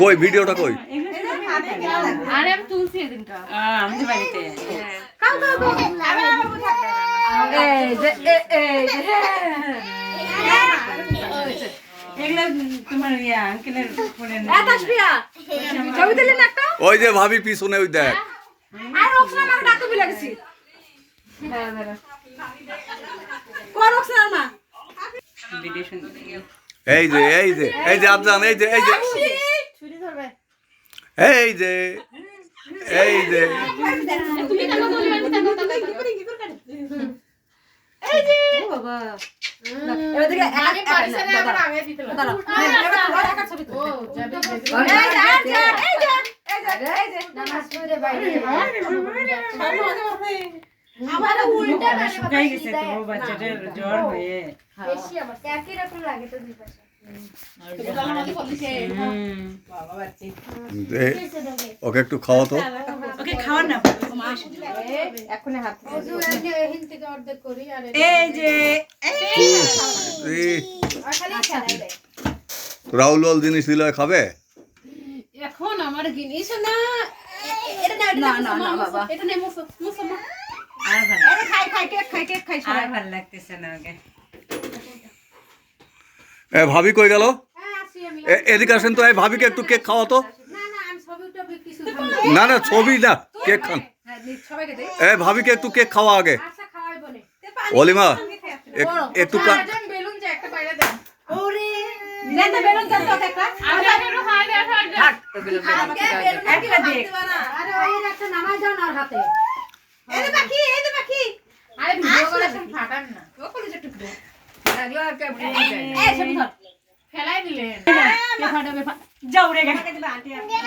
কই ভিডিওটা কই? আরে আমি তুলছি এদিনটা। আমাদের বাড়িতে। এই যে এ এই যে এগুলো তোমার আঙ্কেলের ফোনের তাসফিয়া ছবি দিলি না একটা? ওই যে ভাবি পিছনে ওই দেখ। আর হ্যাঁ এই যে এই যে এই যে আবজান এই যে এই যে এই যে এই যে এই যে শুকাই গেছে তো বাচ্চাটার জ্বর হয়ে। বেশি আমার একই রকম লাগে তো দুই পাশে। ওকে একটু খাওয়া তো। ওকে খাওয়ান না এখন হাত ওজু এনে এহিন থেকে অর্ধেক করি আর এই যে এই, আর খালি খেলাই দেয় রাহুল জিনিস দিলে খাবে? এখন আমার জিনিস না। এটা না না, বাবা। এটা নেই মুসো মুসো মা আর ভালো এই খাই খাই কেক খাই কেক খাই আর ভালো লাগতেছে না ওকে। এ ভাবি কই গেল? হ্যাঁ এদিকে আসেন তো এই ভাবিকে একটু কেক খাওয়া তো। না না আমি ছবি না। না না ছবি না কেক খান। হ্যাঁ এ ভাবিকে একটু কেক খাওয়া আগে। বলে। অলিমা এক- একটু একটা বাইরে দেন ওরে দেন তো বেলুন দেন তো একটা আগে একটু খাই দে খাই দে থাক তো বেলুন একটা দেখ আরে ওই একটা নামাজ দাও না ওর হাতে এই যে বাকি এই যে বাকি আরে ভিডিও করে ফাটান না ও কলেজে টুকরো লাগল আর কে এই ছবি ধর ফেলাই দিলেন যাও রে